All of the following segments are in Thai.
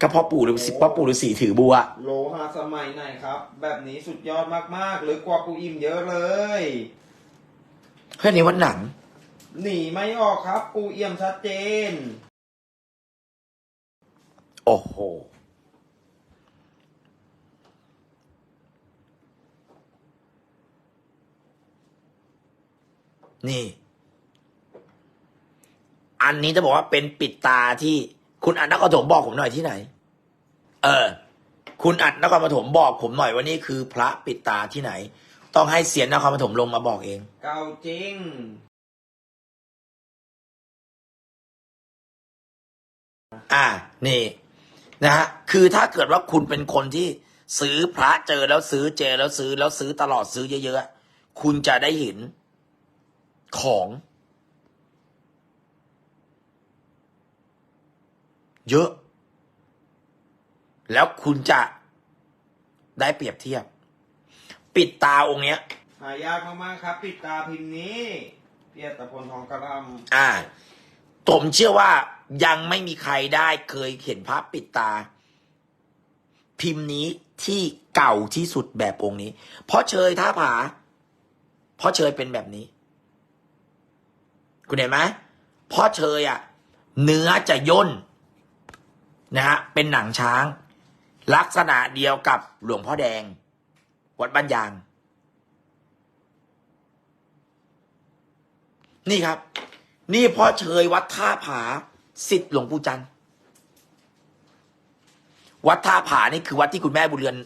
ก็พ่อปู่หรือสิพ่อปู่หรือสีถือบัว โลหะสมัยไหนครับ แบบนี้สุดยอดมากๆ หรือกว่าปูอิ่มเยอะเลย เฮ้ยนี่วัดหนัง หนีไม่ออกครับ ปูเอี่ยมชัดเจน โอ้โห นี่ อันนี้จะบอกว่าเป็นปิดตาที่ คุณอัดนครปฐมบอกผมหน่อยที่ไหน เออ คุณอัดนครปฐมบอกผมหน่อยว่านี่คือพระปิดตาที่ไหน ต้องให้เสียนนครปฐมลงมาบอกเอง เก่าจริงอ่า นี่ นะฮะ คือถ้าเกิดว่าคุณเป็นคนที่ซื้อพระเจอแล้วซื้อเจอแล้วซื้อแล้วซื้อตลอดซื้อเยอะๆ คุณจะได้เห็นของ เยอะ แล้วคุณจะได้เปรียบเทียบ ปิดตาองค์เนี้ย หายากมากๆครับ ปิดตาพิมพ์นี้เพียรตะพลทองกระลอ่าผมเชื่อว่ายังไม่มีใครได้เคยเห็นพระปิดตา พิมพ์นี้ที่เก่าที่สุดแบบองค์นี้ เพราะเชยท่าผา เพราะเชยเป็นแบบนี้ คุณเห็นไหมเพราะเชยอะ เนื้อจะย่น นะฮะเป็นหนังช้าง ลักษณะเดียวกับหลวงพ่อแดง วัดบ้านยาง นี่ครับ นี่พ่อเชยวัดท่าผาสิทธิ์หลวงปู่จันทร์วัดท่าผานี่คือวัดที่คุณแม่บุญเรือน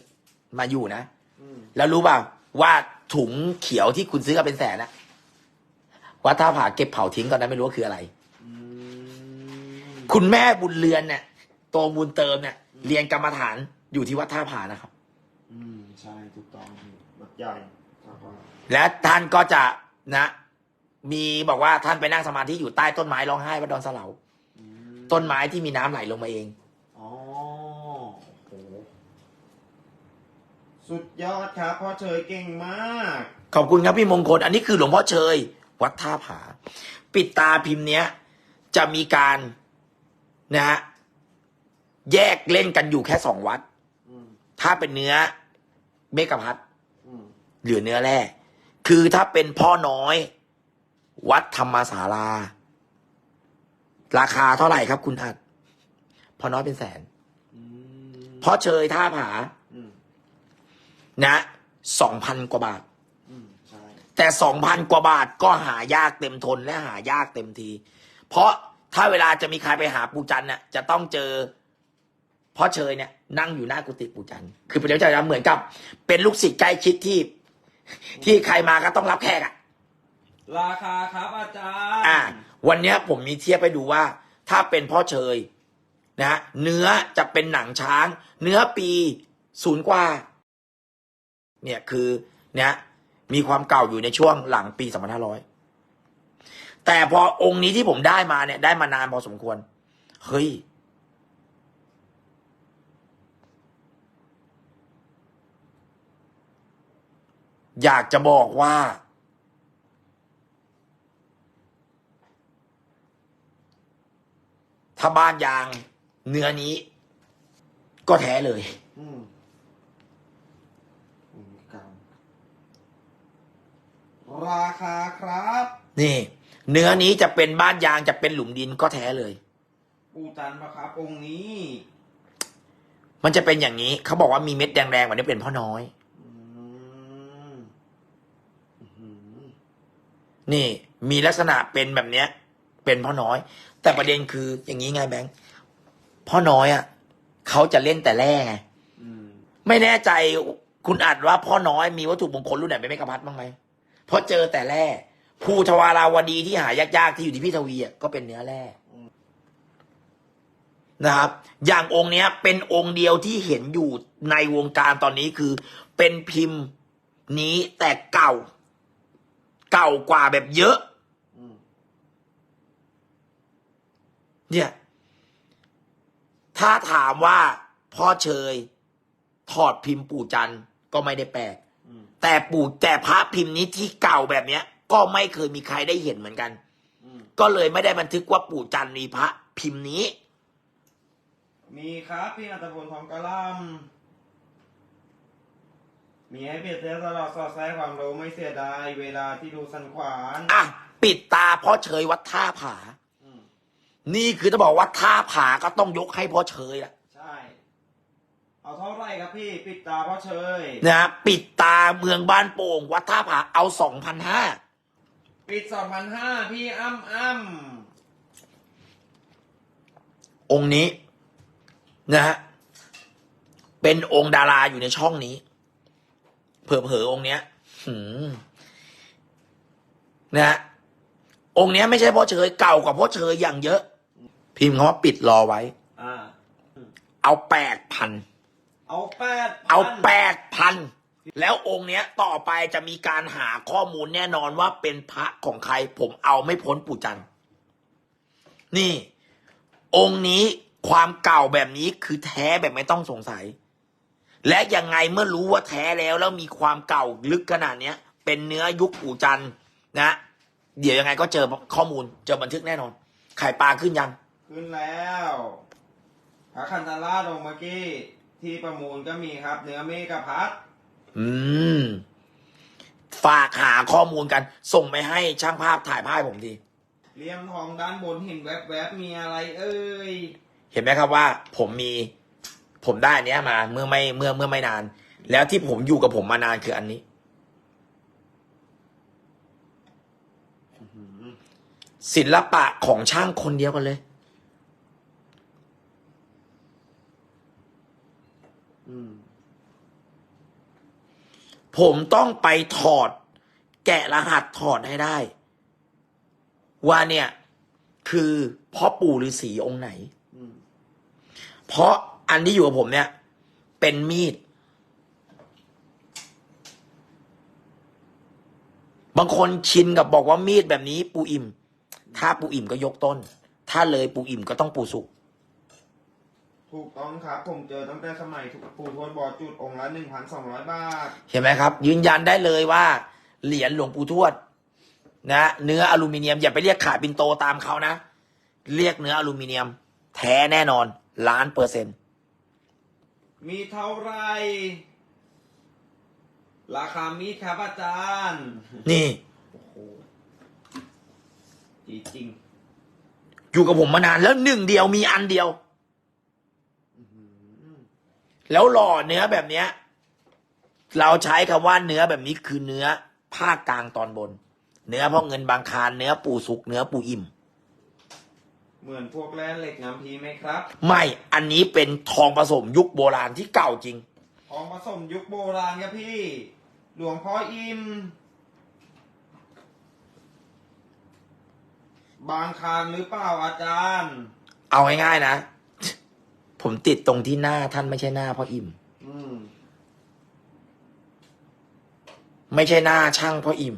มาอยู่นะำอืมแล้วรู้เปล่าว่าถุงเขียวที่คุณซื้อกันเป็นแสนนะวัดท่าผาเก็บเผาทิ้งตอนนั้นไม่รู้ว่าคืออะไรอืมคุณแม่บุญเรือนเนี่ย โตบุญเติมเนี่ยเรียนกรรมฐานอยู่ที่วัดท่าผานะครับ อืมใช่ถูกต้องบัดใหญ่ครับผมและท่านก็จะนะ มีบอกว่าท่านไปนั่งสมาธิอยู่ใต้ต้นไม้ร้องไห้วัดดอนสะเหลาอืมต้นไม้ที่มีน้ำไหลลงมาเอง อ๋อโอ้โหสุดยอดครับพ่อเฉยเก่งมาก ขอบคุณครับพี่มงคล อันนี้คือหลวงพ่อเชย วัดท่าผา ปิดตาพิมพ์เนี้ย จะมีการนะฮะ แยกเล่นกันอยู่แค่สองวัด ถ้าเป็นเนื้อเมกะพัทหรือเนื้อแร่คือถ้าเป็นพ่อน้อย วัดธรรมศาลา ราคาเท่าไหร่ครับคุณอัดพ่อน้อยเป็นแสนพ่อเชยท่าผานะสองพันกว่าบาทแต่สองพันกว่าบาทก็หายากเต็มทนและหายากเต็มที เพราะถ้าเวลาจะมีใครไปหาปูจันน่ะจะต้องเจอ พ่อเชยเนี่ยนั่งอยู่หน้ากุฏิปูจันทร์คือพระเจ้าจะเหมือนกับ เป็นลูกศิษย์ใกล้ชิดที่ ที่ใครมาก็ต้องรับแขกอะราคาครับอาจารย์อ่า วันเนี้ยผมมีเทียบไปดูว่า ถ้าเป็นพ่อเชยนะฮะเนื้อจะเป็นหนังช้าง เนื้อปีศูนย์กว่า เนี่ยคือเนี่ยมีความเก่าอยู่ในช่วงหลังปีสองพันห้าร้อยแต่พอองค์นี้ที่ผมได้มาเนี่ย ได้มานานพอสมควร เฮ้ย อยากจะบอกว่า ถ้าบ้านยางเนื้อนี้ ก็แท้เลย อืมอืมเก่าราคาครับ นี่ เนื้อนี้จะเป็นบ้านยางจะเป็นหลุมดินก็แท้เลย ปูจันทร์ปะครับองค์นี้ มันจะเป็นอย่างนี้ เขาบอกว่ามีเม็ดแดงๆแบบนี้เป็นพ่อน้อย อืมอื้อหือ นี่มีลักษณะเป็นแบบเนี้ย เป็นพ่อน้อย แต่ประเด็นคืออย่างนี้ไงแบงค์พ่อน้อยอะเขาจะเล่นแต่แร่ไงอืมไม่แน่ใจคุณอัดว่าพ่อน้อยมีวัตถุมงคลรุ่นไหนเป็นเมกะพัทบ้างไหมเพราะเจอแต่แร่ภูทวาราวดีที่หายากๆที่อยู่ที่พี่ทวีอะก็เป็นเนื้อแร่นะครับ อย่างองค์เนี้ย เป็นองค์เดียวที่เห็นอยู่ในวงการตอนนี้คือ เป็นพิมพ์นี้แต่เก่า เก่ากว่าแบบเยอะเนี่ย ถ้าถามว่าพ่อเชย ถอดพิมพ์ปู่จันก็ไม่ได้แปลกแต่ปู่แต่พระพิมพ์นี้ที่เก่าแบบเนี้ย ก็ไม่เคยมีใครได้เห็นเหมือนกันก็เลยไม่ได้บันทึกว่าปู่จันมีพระพิมพ์นี้ มีครับพี่อัตพลทองกะลำ มีให้เปรียบเทียบตลอดสอดแทรกความรู้ไม่เสียดายเวลาที่ดูสันขวานอะปิดตาพ่อเชยวัดท่าผา อืมนี่คือจะบอกว่าท่าผาก็ต้องยกให้พ่อเชยละใช่ เอาเท่าไหร่ครับพี่ ปิดตาเพราะเชย นะปิดตาเมืองบ้านโป่ง วัดท่าผาเอาสองพันห้าปิดสองพันห้าพี่อ้ำอ้ำองค์นี้นะฮะเป็นองค์ดาราอยู่ในช่องนี้ เผลอๆองค์เนี้ยหืมนะฮะองค์เนี้ยไม่ใช่พ่อเชยเก่ากว่าพ่อเชยอย่างเยอะ พิมพ์คำว่าปิดรอไว้ อ่า เอาแปดพัน เอาแปดเอาแปดพัน แล้วองค์เนี้ย ต่อไปจะมีการหาข้อมูลแน่นอนว่าเป็นพระของใคร ผมเอาไม่พ้นปู่จันทร์นี่ องค์นี้ความเก่าแบบนี้คือแท้แบบไม่ต้องสงสัย และยังไงเมื่อรู้ว่าแท้แล้วแล้วมีความเก่าลึกขนาดเนี้ย เป็นเนื้อยุคปู่จันทร์นะ เดี๋ยวยังไงก็เจอข้อมูลเจอบันทึกแน่นอน ไข่ปลาขึ้นยัง ขึ้นแล้วพระคันธราชองค์เมื่อกี้ที่ประมูลก็มีครับ เนื้อเมฆพัดอืม ฝากหาข้อมูลกัน ส่งไปให้ช่างภาพถ่ายภาพให้ผมทีเหลี่ยมทองด้านบนเห็นแวบๆมีอะไรเอ่ยเห็นไหมครับว่า ผมมี ผมได้อันเนี้ยมาเมื่อไม่เมื่อเมื่อไม่นาน แล้วที่ผมอยู่กับผมมานานคืออันนี้ ศิลปะของช่างคนเดียวกันเลยผมต้องไปถอด แกะรหัสถอดให้ได้ ว่าเนี่ย คือพ่อปู่ฤาษีองค์ไหน เพราะ อันที่อยู่กับผมเนี่ย เป็นมีด บางคนชินกับบอกว่ามีดแบบนี้ ปูอิ่ม ถ้าปูอิ่มก็ยกต้น ถ้าเลยปูอิ่มก็ต้องปูสุก ถูกต้องครับ ผมเจอตั้งแต่สมัยถูกปูทวนบ่อจุดองค์ละหนึ่งพันสองร้อยบาท เห็นไหมครับ ยืนยันได้เลยว่า เหรียญหลวงปู่ทวด นะเนื้ออลูมิเนียมอย่าไปเรียกขาปินโตตามเขานะ เรียกเนื้ออลูมิเนียม แท้แน่นอนล้านเปอร์เซ็นต์ มีเท่าไหรราคามีดครับอาจารย์ นี่โอ้โหจริงจริงอยู่กับผมมานานแล้วหนึ่งเดียวมีอันเดียวอื้อหือแล้วหล่อเนื้อแบบเนี้ย เราใช้คำว่าเนื้อแบบนี้คือเนื้อภาคกลางตอนบน เนื้อพ่อเงินบางคารเนื้อปูสุกเนื้อปูอิ่ม เหมือนพวกแร่เหล็กน้ำพีไหมครับ ไม่อันนี้เป็นทองผสมยุคโบราณที่เก่าจริงทองผสมยุคโบราณครับพี่ หลวงพ่ออิม บางคารหรือเปล่าอาจารย์ เอาง่ายๆนะ ผมติดตรงที่หน้าท่านไม่ใช่หน้าพ่ออิ่ม อืม ไม่ใช่หน้าช่างพ่ออิ่ม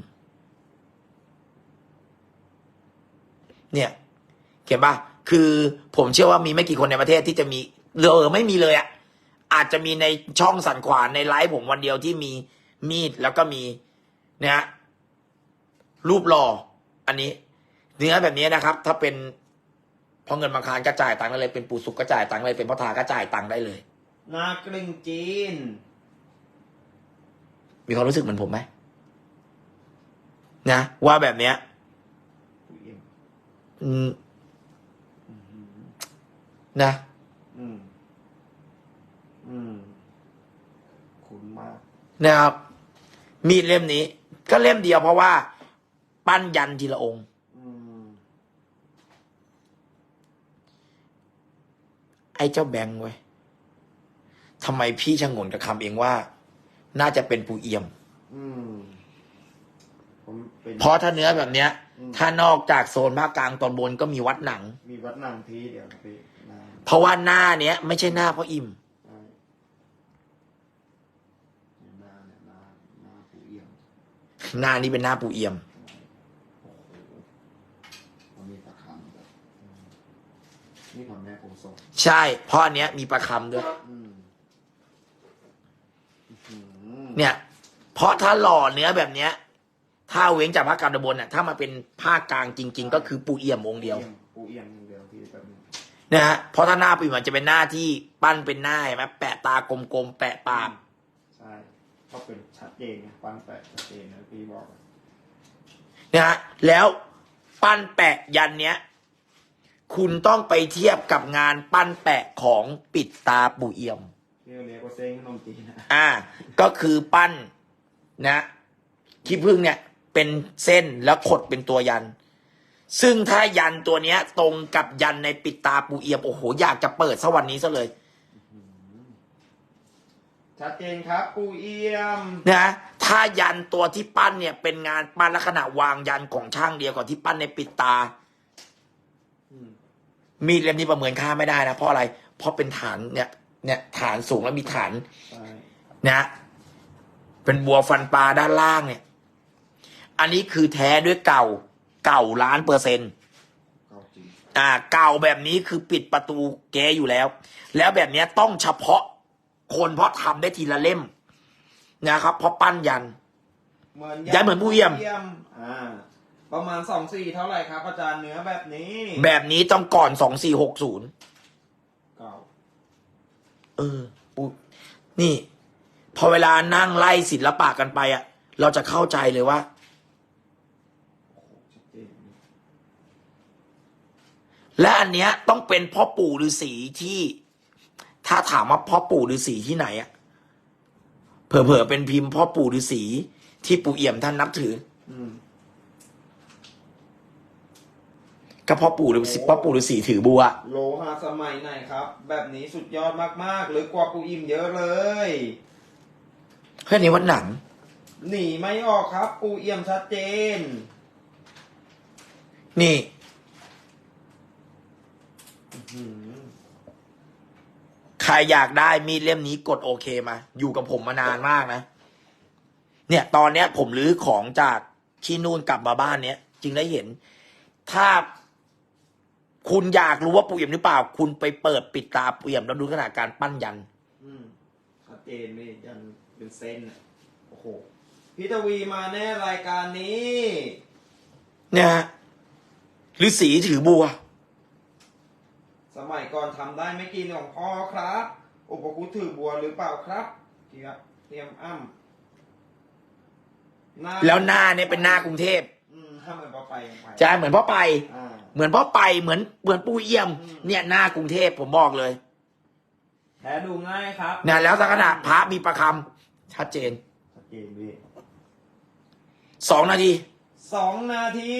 เนี่ย เขียนปะคือผมเชื่อว่ามีไม่กี่คนในประเทศที่จะมีเออไม่มีเลยอะ่ะอาจจะมีในช่องสันขวานในไลฟ์ผมวันเดียวที่มีมีดแล้วก็มีเนี่ยฮะรูปหล่ออันนี้ เนื้อแบบนี้นะครับ ถ้าเป็นพอเงินบางคารก็จ่ายตังค์ได้เลยเป็นปูสุกก็จ่ายตังค์เลยเป็นพ่อทาก็จ่ายตังค์ได้เลยนากลึงจีน มีความรู้สึกเหมือนผมไหมนะว่าแบบเนี้ยผู้อิมอืมอื้อหือ นะ อืม อืม คุ้นมาก นะครับ มีดเล่มนี้ ก็เล่มเดียวเพราะว่า ปั้นยันทีละองค์อืมไอ้เจ้าแบงค์เว้ยทำไมพี่ชงนกับคำเองว่า น่าจะเป็นปูเอี่ยมอืมผมเป็นเพราะถ้าเนื้อแบบเนี้ยอืมถ้านอกจากโซนภาคกลางตอนบนก็มีวัดหนัง มีวัดนางทีเดียวครับพี่นาง เพราะว่าหน้าเนี้ย ไม่ใช่หน้าพ่ออิ่มใช่เนี่ยหน้าเนี่ยหน้าหน้าผู้เอี่ยมหน้านี้เป็นหน้าปูเอี่ยม โอ้โหมันมีตะคำแบบอืมนี่ของแม่ผมส่งใช่เพราะอันเนี้ยมีประคำด้วย อืมอื้อหือเนี่ย เพราะถ้าหล่อเนื้อแบบเนี้ย ถ้าเว้งจากภาคกลางตอนบนน่ะถ้ามาเป็นภาคกลางจริง ๆ ก็คือปูเอี่ยมองค์เดียว ปูเอี่ยมอย่างเดียวพี่แบบ นี้นะฮะเพราะถ้าหน้าปีมันจะเป็นหน้าที่ปั้นเป็นหน้าเห็นไหมแปะตากลมๆแปะปากใช่ก็เป็นชัดเจนไงปั้นแปะชัดเจนนะพี่บอกนะฮะแล้วปั้นแปะยันเนี้ย คุณต้องไปเทียบกับงานปั้นแปะของปิดตาปู่เอี่ยมเรียกเรียกว่าเซ้งขนมจีนนะอ่า ก็คือปั้นนะขี้ผึ้งเนี่ย เป็นเส้นแล้วขดเป็นตัวยัน ซึ่งถ้ายันตัวเนี้ย ตรงกับยันในปิดตาปูเอี่ยมโอ้โห อยากจะเปิดสวันนี้ซะเลย ชัดเจนครับ ปูเอี่ยม นะถ้ายันตัวที่ปั้นเนี่ย เป็นงานปั้นลักษณะวางยันของช่างเดียวกับที่ปั้นในปิดตา อืม มีดเล่มนี้ประเมินค่าไม่ได้นะเพราะอะไร เพราะเป็นฐานเนี่ยเนี่ยฐานสูงแล้วมีฐาน ใช่นะเป็นบัวฟันปลาด้านล่างเนี่ย อันนี้คือแท้ด้วยเก่า เก่าล้านเปอร์เซ็นต์เก่าจริงอ่า เก่าแบบนี้คือปิดประตูแกอยู่แล้ว แล้วแบบเนี้ยต้องเฉพาะคนเพราะทำได้ทีละเล่มนะครับเพราะปั้นยันเหมือนย้ายเหมือนปูเอี่ยมอ่าประมาณสองสี่เท่าไหร่ครับอาจารย์เนื้อแบบนี้ แบบนี้ต้องก่อนสองสี่หกศูนย์เก่าเออปูนี่ พอเวลานั่งไล่ศิลปะกันไปอะเราจะเข้าใจเลยว่า โอ้โหชัดเจน และอันเนี้ยต้องเป็นพ่อปู่ฤาษีที่ ถ้าถามว่าพ่อปู่ฤาษีที่ไหนอะเผลอๆเป็นพิมพ์พ่อปู่ฤาษีที่ปู่เอี่ยมท่านนับถืออืมก็พ่อปู่ฤาษีพ่อปู่ฤาษีถือบัว โลหะสมัยไหนครับ แบบนี้สุดยอดมากๆ หรือกว่าปูอิ่มเยอะเลย เฮ้ยนี่วัดหนัง หนีไม่ออกครับ ปูเอี่ยมชัดเจน นี่อืม ใครอยากได้มีดเล่มนี้กดโอเคมา อยู่กับผมมานานมากนะ เนี่ย ตอนเนี้ย ผมรื้อของจากที่นู่นกลับมาบ้านเนี้ยจึงได้เห็น ถ้าคุณอยากรู้ว่าปู่เอี่ยมหรือเปล่า คุณไปเปิดปิดตาปู่เอี่ยมแล้วดูขนาดการปั้นยัน อืมชัดเจนเลยยันเป็นเส้นอะโอ้โหพี่ทวีมาแน่รายการนี้ เนี่ยฮะฤาษีถือบัว สมัยก่อนทำได้ไม่กี่ของพ่อครับ อุปคุตถือบัวหรือเปล่าครับเทียบเตรียมอ้ำหน้าแล้วหน้าเนี่ยเป็นหน้ากรุงเทพอืมถ้าเหมือนพ่อไปยังไปใช่เหมือนพ่อไปอ่าเหมือนพ่อไปเหมือนเหมือนปู่เอี่ยมอืมเนี่ยหน้ากรุงเทพผมบอกเลยแท้ดูง่ายครับเนี่ยแล้วสักขณะพระมีประคำชัดเจนชัดเจนพี่สองนาทีสองนาที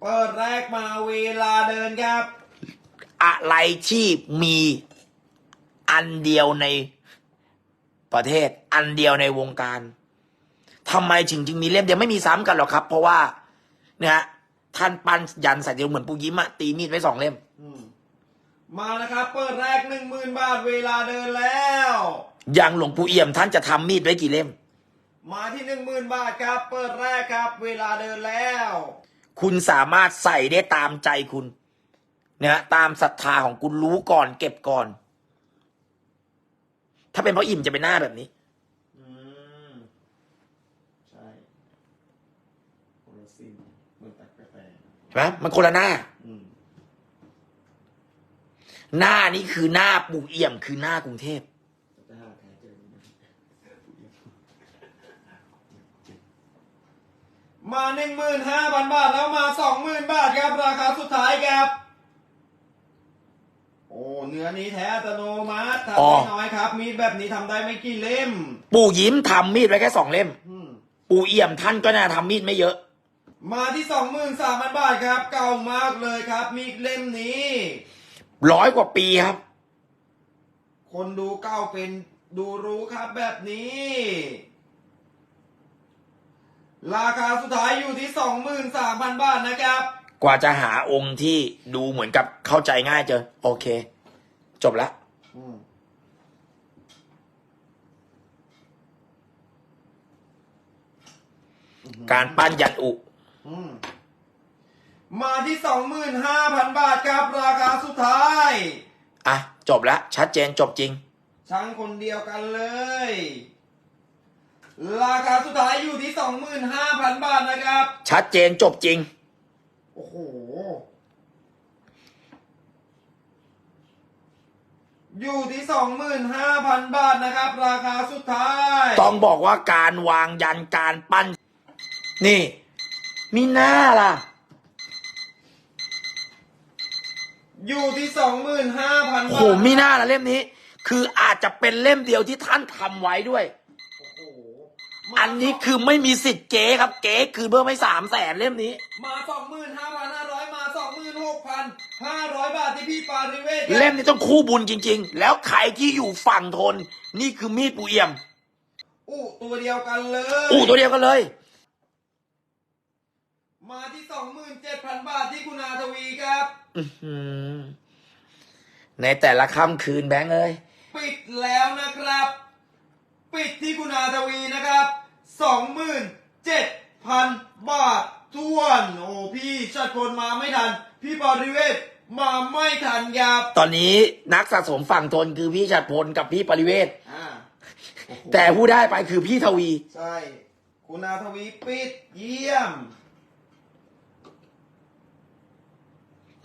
เปิดแรกมาเวลาเดินครับ อะไรที่มีอันเดียวในประเทศ อันเดียวในวงการทำไมถึงจึงมีเล่มเดียวไม่มีซ้ำกันหรอกครับ เพราะว่า เนี่ยฮะท่านปั้นยันใส่เดียวเหมือนปูยิ้มอะตีมีดไว้สองเล่มอืมมานะครับ เปิดแรกหนึ่งหมื่นบาทเวลาเดินแล้วอย่างหลวงปู่เอี่ยมท่านจะทำมีดไว้กี่เล่ม มาที่หนึ่งหมื่นบาทครับ เปิดแรกครับ เวลาเดินแล้ว คุณสามารถใส่ได้ตามใจคุณ นะฮะตามศรัทธาของคุณรู้ก่อน เก็บก่อน ถ้าเป็นเพราะอิ่มจะเป็นหน้าแบบนี้ อืม ใช่โคลซินเหมือนตักกาแฟใช่ไหมมันคนละหน้า อืม หน้านี้คือหน้าปู่เอี่ยมคือหน้ากรุงเทพ จะหาแท้เจอไหมมาหนึ่งหมื่นห้าพันบาทแล้วมาสองหมื่นบาทครับ ราคาสุดท้ายครับ โอ้เนื้อนี้แท้อัตโนมัติทำอ๋อได้น้อยครับ มีดแบบนี้ทำได้ไม่กี่เล่ม ปู่ยิ้มทำมีดไว้แค่สองเล่ม อืม ปู่เอี่ยมท่านก็น่าทำมีดไม่เยอะ มาที่สองหมื่นสามพันบาทครับ เก่ามากเลยครับ มีดเล่มนี้ ร้อยกว่าปีครับ คนดูเก้าเป็นดูรู้ครับแบบนี้ ราคาสุดท้ายอยู่ที่สองหมื่นสามพันบาทนะครับ กว่าจะหาองค์ที่ดูเหมือนกับเข้าใจง่ายเจอ โอเค จบละอืมการปั้นยันอุ อืมมาที่สองหมื่นห้าพันบาทครับราคาสุดท้าย อะ จบละชัดเจนจบจริง ช่างคนเดียวกันเลย ราคาสุดท้ายอยู่ที่สองหมื่นห้าพันบาทนะครับ ชัดเจนจบจริงโอ้โห อยู่ที่สองหมื่นห้าพันบาทนะครับ ราคาสุดท้าย ต้องบอกว่าการวางยันการปั้น นี่ มีหน้าล่ะ อยู่ที่สองหมื่นห้าพันโอ้บาท โหมีหน้าละเล่มนี้ คืออาจจะเป็นเล่มเดียวที่ท่านทำไว้ด้วยโอ้โห อันนี้คือไม่มีสิทธิ์เก๋ครับ เก๋คือเบอร์ไม่สามแสนเล่มนี้ มาสองหมื่นห้าพันห้าร้อยมาสองหมื่นหกพันห้าร้อยบาทที่พี่ปาริเวศเล่มนี้ต้องคู่บุญจริง ๆ แล้วใครที่อยู่ฝั่งทน นี่คือมีดปูเอี่ยม อู้ตัวเดียวกันเลย อู้ตัวเดียวกันเลย มาที่สองหมื่นเจ็ดพันบาทที่คุณอาทวีครับอื้อหือในแต่ละค่ำคืนแบงค์เอ้ย ปิดแล้วนะครับ ปิดที่คุณอาทวีนะครับ สองหมื่นเจ็ดพันบาททวน โอ้พี่ชัดพลมาไม่ทัน พี่ปาริเวศมาไม่ทันครับ ตอนนี้นักสะสมฝั่งทนคือพี่ชัดพลกับพี่ปริเวศ อ่าโอ้โหแต่ผู้ได้ไปคือพี่ทวี ใช่ คุณอาทวีปิดเยี่ยม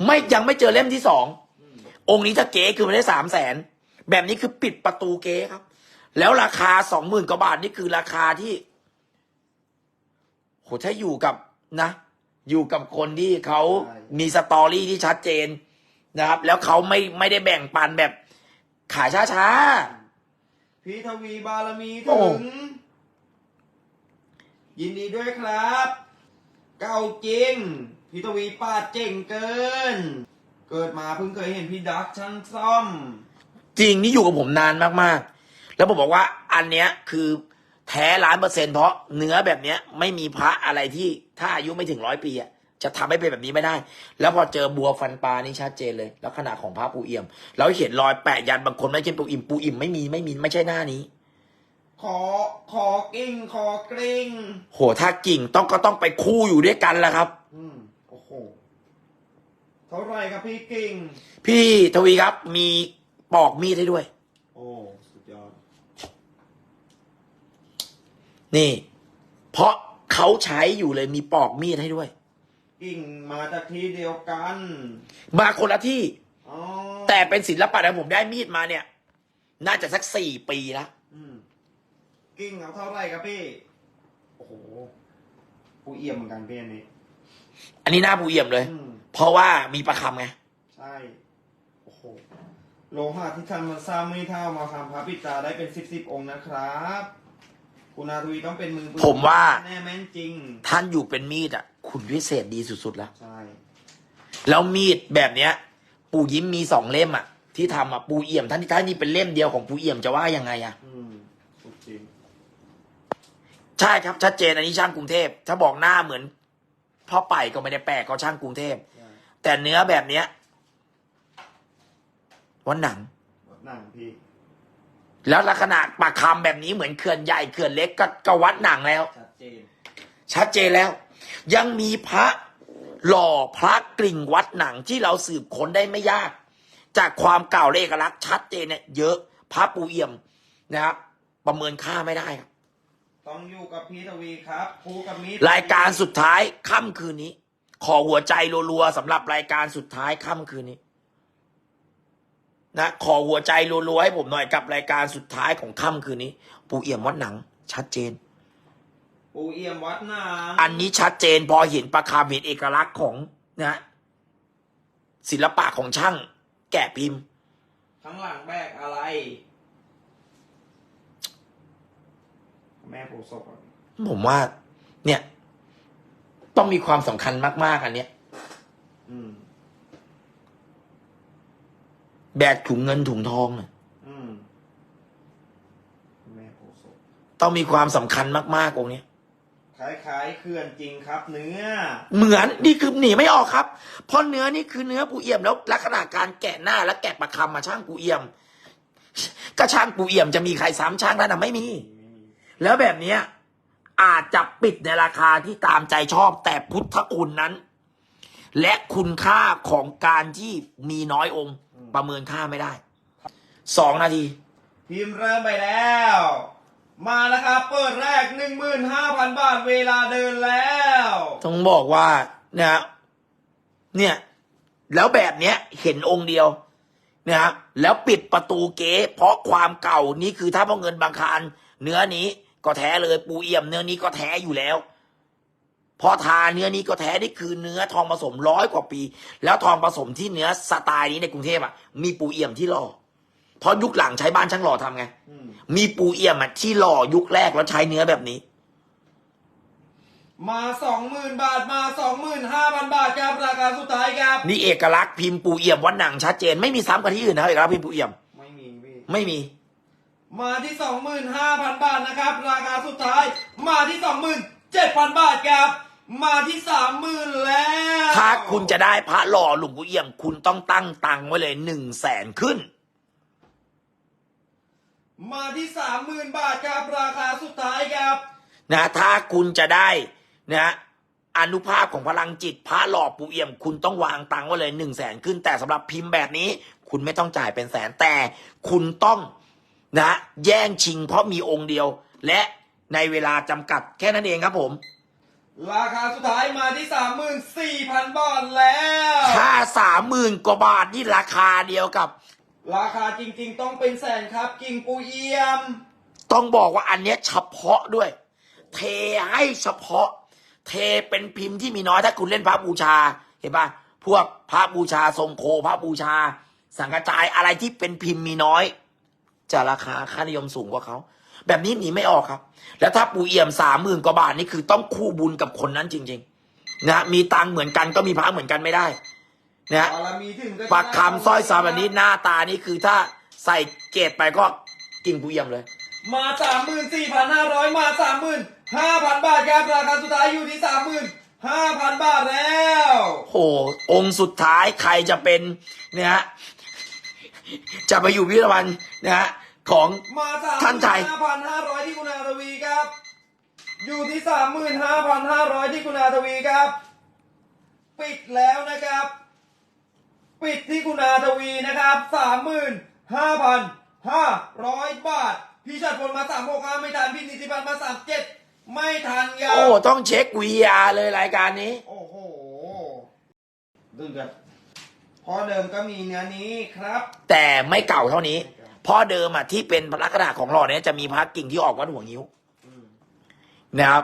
ไม่ยังไม่เจอเล่มที่สององค์นี้ถ้าเก๋คือมันได้สามแสนแบบนี้คือปิดประตูเก๋ครับ แล้วราคาสองหมื่นกว่าบาทนี่คือราคาที่ โหถ้าอยู่กับนะ อยู่กับคนที่เขาใช่มีสตอรี่ที่ชัดเจนนะครับ แล้วเขาไม่ไม่ได้แบ่งปันแบบขายช้าพี่ทวีบารมีโอ้ถึง ยินดีด้วยครับ เก่าจริงพี่ทวีปาดเจ๋งเกิน เกิดมาเพิ่งเคยเห็นพี่ดักช่างซ่อมๆจริงนี่อยู่กับผมนานมากๆ แล้วผมบอกว่าอันเนี้ยคือ แท้ล้านเปอร์เซ็นต์เพราะเนื้อแบบเนี้ยไม่มีพระอะไรที่ถ้าอายุไม่ถึงร้อยปีอะจะทำให้เป็นแบบนี้ไม่ได้ แล้วพอเจอบัวฟันปลานี่ชัดเจนเลยแล้วขนาดของพระปูเอี่ยม เราเห็นรอยแปะยันบางคนไม่ใช่ปูอิ่มปูอิ่มไม่มีไม่มีไม่ใช่หน้านี้ ขอขอกิ้งขอกริ้งโหถ้ากิ่งต้องก็ต้องไปคู่อยู่ด้วยกันแหละครับ อืมโอ้โหเท่าไหรครับพี่กิ่ง พี่ทวีครับมีปอกมีดให้ด้วย โอ้ สุดยอด นี่ เพราะเขาใช้อยู่เลยมีปอกมีดให้ด้วย กิ่งมาจากที่เดียวกันมาคนละที่ อ๋อแต่เป็นศิลปะนะผมได้มีดมาเนี่ย น่าจะสักสี่ปีแล้วอืมกิ่งเอาเท่าไหรครับพี่ โอ้โหผู้เอี่ยมเหมือนกันพี่อันนี้อันนี้หน้าปูเอี่ยมเลย อืม เพราะว่ามีประคำไงใช่ โอ้โห โลหะที่ท่านมาสร้างไม่เท่ามาทำพระปิดตาได้เป็นสิบสิบองค์นะครับ คุณอาทวีต้องเป็นมือปืนผมว่า แน่แม่นจริง ท่านอยู่เป็นมีดอะ คุณวิเศษดีสุดๆแล้ว ใช่ แล้วมีดแบบเนี้ย ปู่ยิ้มมีสองเล่มอะ ที่ทำอะปูเอี่ยมท่านที่ท่านนี่เป็นเล่มเดียวของปูเอี่ยมจะว่ายังไงอะ อืมสุดจริง ใช่ครับชัดเจนอันนี้ช่างกรุงเทพ ถ้าบอกหน้าเหมือนพ่อไปก็ไม่ได้แปลกก็ช่างกรุงเทพ ใช่แต่เนื้อแบบเนี้ยว่าหนังวัดหนังพี่ แล้วลักษณะปากคำแบบนี้เหมือนเขื่อนใหญ่เขื่อนเล็กก็ก็วัดหนังแล้ว ชัดเจนชัดเจนแล้ว ยังมีพระหล่อพระกลิ่งวัดหนังที่เราสืบค้นได้ไม่ยาก จากความเก่าและเอกลักษณ์ชัดเจนเนี่ยเยอะพระปูเอี่ยมนะครับประเมินค่าไม่ได้ครับต้องอยู่กับพี่ทวีครับครูกับมิตรายการสุดท้ายค่ำคืนนี้ ขอหัวใจรัวๆสำหรับรายการสุดท้ายค่ำคืนนี้ นะขอหัวใจรัวๆให้ผมหน่อยกับรายการสุดท้ายของค่ำคืนนี้ ปูเอี่ยมวัดหนัง ชัดเจน ปูเอี่ยมวัดหนังอันนี้ชัดเจนพอเห็นประคำเห็นเอกลักษณ์ของนะศิลปะของช่าง แกะพิมพ์ข้างหลังแบกอะไร แม่ผูศพอะผมว่า เนี่ย ต้องมีความสำคัญมาก ๆ อันเนี้ย อืม แบกถุงเงินถุงทองน่ะอืมแม่ผูศพต้องมีความสำคัญมากๆองค์เนี้ย คล้ายๆเขื่อนจริงครับ เนื้อ เหมือนนี่คือหนีไม่ออกครับเพราะเนื้อนี่คือเนื้อปูเอี่ยมแล้วลักษณะการแกะหน้าและแกะประคำมาช่างปูเอี่ยมก็ช่างปูเอี่ยมจะมีใครซ้ำช่างได้นะไม่มีไม่มี แล้วแบบเนี้ยอาจจะปิดในราคาที่ตามใจชอบแต่พุทธคุณนั้น และคุณค่าของการที่มีน้อยองค์ ประเมินค่าไม่ได้สองนาทีพิมพ์เริ่มไปแล้ว มาแล้วครับ เปิดแรกหนึ่งหมื่นห้าพันบาทเวลาเดินแล้ว ต้องบอกว่าเนี่ยเนี่ย แล้วแบบเนี้ยเห็นองค์เดียวนะฮะแล้วปิดประตูเก๊เพราะความเก่านี่คือถ้าพ่อเงินบางคารเนื้อนี้ก็แท้เลยปูเอี่ยมเนื้อนี้ก็แท้อยู่แล้ว พอทาเนื้อนี้ก็แท้นี่คือเนื้อทองผสมร้อยกว่าปี แล้วทองผสมที่เนื้อสไตล์นี้ในกรุงเทพอะมีปูเอี่ยมที่หล่อเพราะยุคหลังใช้บ้านช่างหล่อทำไงอืมมีปูเอี่ยมอะที่หล่อยุคแรกแล้วใช้เนื้อแบบนี้ มาสองหมื่นบาทมาสองหมื่นห้าพันบาทครับราคาสุดท้ายครับนี่เอกลักษณ์พิมพ์ปูเอี่ยมวัดหนังชัดเจนไม่มีซ้ำกับที่อื่นนะครับเอกลักษณ์พิมพ์ปูเอี่ยมไม่มีพี่ไม่มีมาที่สองหมื่นห้าพันบาทนะครับ ราคาสุดท้าย มาที่สองหมื่นเจ็ดพันบาทครับ มาที่สามหมื่นแล้วถ้าคุณจะได้พระหล่อหลวงปู่เอี่ยม คุณต้องตั้งตังค์ไว้เลยหนึ่งแสนขึ้น มาที่สามหมื่นบาทครับราคาสุดท้ายครับนะถ้าคุณจะได้นะอนุภาพของพลังจิตพระหล่อปู่เอี่ยม คุณต้องวางตังค์ไว้เลยหนึ่งแสนขึ้น แต่สำหรับพิมพ์แบบนี้ คุณไม่ต้องจ่ายเป็นแสนแต่ คุณต้องนะแย่งชิงเพราะมีองค์เดียว และในเวลาจำกัดแค่นั้นเองครับผม ราคาสุดท้ายมาที่สามหมื่นสี่พันบาทแล้วค่าสามหมื่นกว่าบาทนี่ราคาเดียวกับ ราคาจริงๆ ต้องเป็นแสนครับ กิ่งปูเอี่ยม ต้องบอกว่าอันเนี้ยเฉพาะด้วย เทให้เฉพาะ เทเป็นพิมพ์ที่มีน้อยถ้าคุณเล่นพระบูชาเห็นปะพวกพระบูชาทรงโคพระบูชา สังกระจายอะไรที่เป็นพิมพ์มีน้อย จะราคาค่านิยมสูงกว่าเขา แบบนี้หนีไม่ออกครับ แล้วถ้าปูเอี่ยมสามหมื่นกว่าบาทนี่คือต้องคู่บุญกับคนนั้นจริง ๆ นะมีตังค์เหมือนกันก็มีพระเหมือนกันไม่ได้นะบารมีถึงก็ปักคำสร้อยสามแบบนี้หน้าตานี่คือถ้าใส่เกตไปก็กิ่งปูเอี่ยมเลย มาสามหมื่นสี่พันห้าร้อยมาสามหมื่นห้าพันบาทครับราคาสุดท้ายอยู่ที่สามหมื่นห้าพันบาทแล้วโหองค์สุดท้ายใครจะเป็นเนี่ยฮะจะไปอยู่พิพิธภัณฑ์นะฮะ ของมาสามท่านชายห้าพันห้าร้อยที่คุณอาทวีครับ อยู่ที่สามหมื่นห้าพันห้าร้อยที่คุณอาทวีครับ ปิดแล้วนะครับ ปิดที่คุณอาทวีนะครับสามหมื่นห้าพันห้าร้อยบาท พี่ชัดพลมาสามหกห้าไม่ทัน พี่นิติพันธ์มาสามเจ็ดไม่ทันครับโอ้ ต้องเช็ค VR เลยรายการนี้ โอ้โหดูครับพอเดิมก็มีเนื้อนี้ครับ แต่ไม่เก่าเท่านี้ เพราะเดิมอะที่เป็นลักษณะของหล่อเนี้ยจะมีพระกิ่งที่ออกวัดหัวงิ้วนะครับ